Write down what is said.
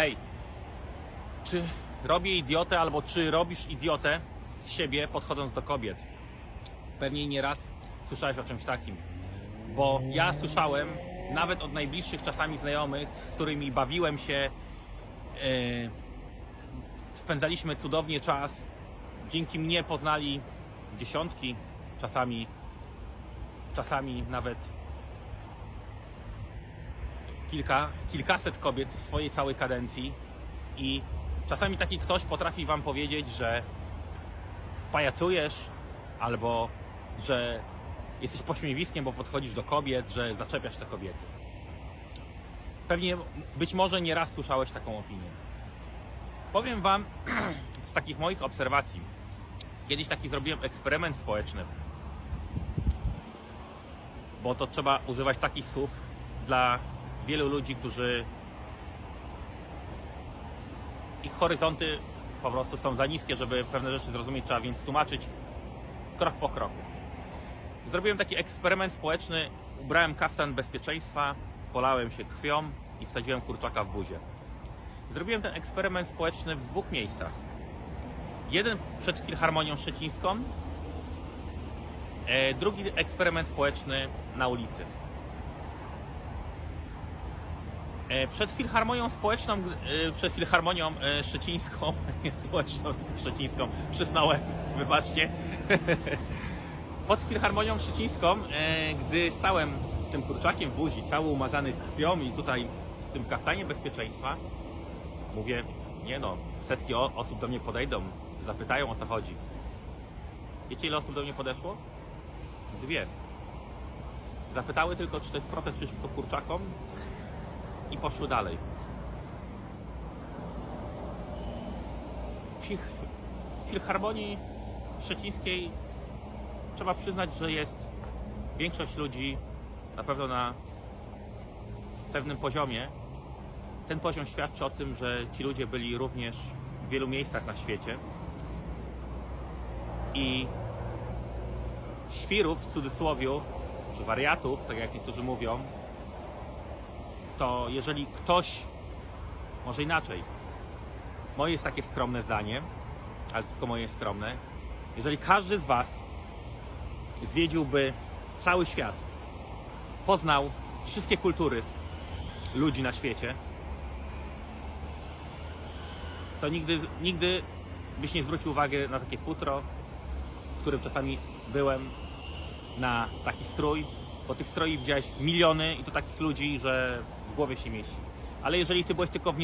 Hej, czy robię idiotę, albo czy robisz idiotę z siebie podchodząc do kobiet? Pewnie nieraz słyszałeś o czymś takim. Bo ja słyszałem nawet od najbliższych czasami znajomych, z którymi bawiłem się, yy, spędzaliśmy cudownie czas. Dzięki mnie poznali dziesiątki, czasami, czasami nawet kilka, kilkaset kobiet w swojej całej kadencji i czasami taki ktoś potrafi wam powiedzieć, że pajacujesz albo że jesteś pośmiewiskiem, bo podchodzisz do kobiet, że zaczepiasz te kobiety. Pewnie, być może nieraz słyszałeś taką opinię. Powiem wam z takich moich obserwacji. Kiedyś taki zrobiłem eksperyment społeczny, bo to trzeba używać takich słów dla wielu ludzi, którzy ich horyzonty po prostu są za niskie, żeby pewne rzeczy zrozumieć, trzeba więc tłumaczyć krok po kroku. Zrobiłem taki eksperyment społeczny, ubrałem kaftan bezpieczeństwa, polałem się krwią i wsadziłem kurczaka w buzię. Zrobiłem ten eksperyment społeczny w dwóch miejscach. Jeden przed Filharmonią Szczecińską, e, drugi eksperyment społeczny na ulicy. Przed Filharmonią Społeczną, e, przed Filharmonią e, Szczecińską, nie społeczną, szczecińską, przysnąłem, wybaczcie. Pod Filharmonią Szczecińską, e, gdy stałem z tym kurczakiem w buzi, cały umazany krwią i tutaj w tym kaftanie bezpieczeństwa, mówię, nie no, setki osób do mnie podejdą, zapytają o co chodzi. Wiecie ile osób do mnie podeszło? Dwie. Zapytały tylko, czy to jest protest przeciwko kurczakom poszły dalej. W Fil- w Filharmonii Szczecińskiej trzeba przyznać, że jest większość ludzi na pewno na pewnym poziomie. Ten poziom świadczy o tym, że ci ludzie byli również w wielu miejscach na świecie. I świrów w cudzysłowiu, czy wariatów, tak jak niektórzy mówią, to jeżeli ktoś, może inaczej, moje jest takie skromne zdanie, ale tylko moje jest skromne, jeżeli każdy z Was zwiedziłby cały świat, poznał wszystkie kultury ludzi na świecie, to nigdy, nigdy byś nie zwrócił uwagi na takie futro, w którym czasami byłem, na taki strój, bo tych stroi widziałeś miliony i to takich ludzi, że głowie się mieści. Ale jeżeli ty byłeś tylko w